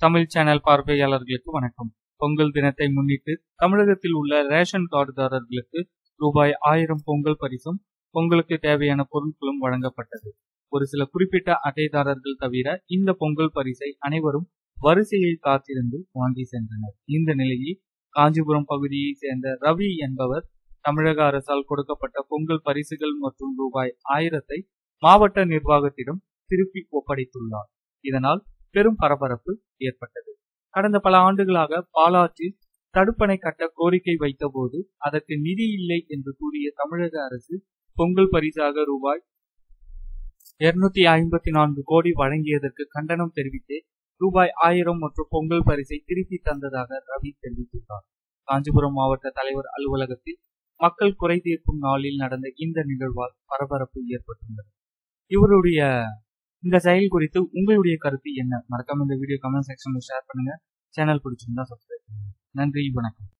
Tamil channel பார்வையாளர்களுக்கு வணக்கம். பொங்கல் தினத்தை முன்னிட்டு தமிழகத்தில் உள்ள ரேஷன் கார்டுதாரர்களுக்கு ரூபாய் ஆயிரம் பொங்கல் பரிசும் பொங்கலுக்கு தேவையான பொருட்களும் வழங்கப்பட்டது. ஒரு சில குறிப்பிட்ட அட்டைதாரர்கள் தவிர இந்த பொங்கல் பரிசை அனைவரும் வரிசையில் காத்திருந்து வாங்கி சென்றனர். இந்த நிலையில் காஞ்சிபுரம் பகுதியை சேர்ந்த ரவி என்பவர் தமிழக அரசால் கொடுக்கப்பட்ட பொங்கல் பரிசுகள் மற்றும் ரூபாய் ஆயிரத்தை மாவட்ட நிர்வாகத்திடம் திருப்பி ஒப்படைத்துள்ளார். இதனால் பெரும் பரபரப்பு ஏற்பட்டது. கடந்த பல ஆண்டுகளாக பாலாற்றில் தடுப்பணை கட்ட கோரிக்கை வைத்தபோது அதற்கு நிதி இல்லை என்று கூறிய தமிழக அரசு பொங்கல் பரிசாக ரூபாய் இருநூத்தி ஐம்பத்தி நான்கு கோடி வழங்கியதற்கு கண்டனம் தெரிவித்து ரூபாய் ஆயிரம் மற்றும் பொங்கல் பரிசை திருப்பி தந்ததாக ரவி தெரிவித்துள்ளார். காஞ்சிபுரம் மாவட்ட தலைவர் அலுவலகத்தில் மக்கள் குறை தீர்க்கும் நாளில் நடந்த இந்த நிகழ்வால் பரபரப்பு ஏற்பட்டுள்ளது. இவருடைய இந்த செயல் குறித்து உங்களுடைய கருத்து என்ன? மறக்காம இந்த வீடியோ கமெண்ட் செக்ஷன்ல ஷேர் பண்ணுங்க. சேனல் பிடிச்சிருந்தா சப்ஸ்கிரைப் பண்ணுங்க. நன்றி வணக்கம்.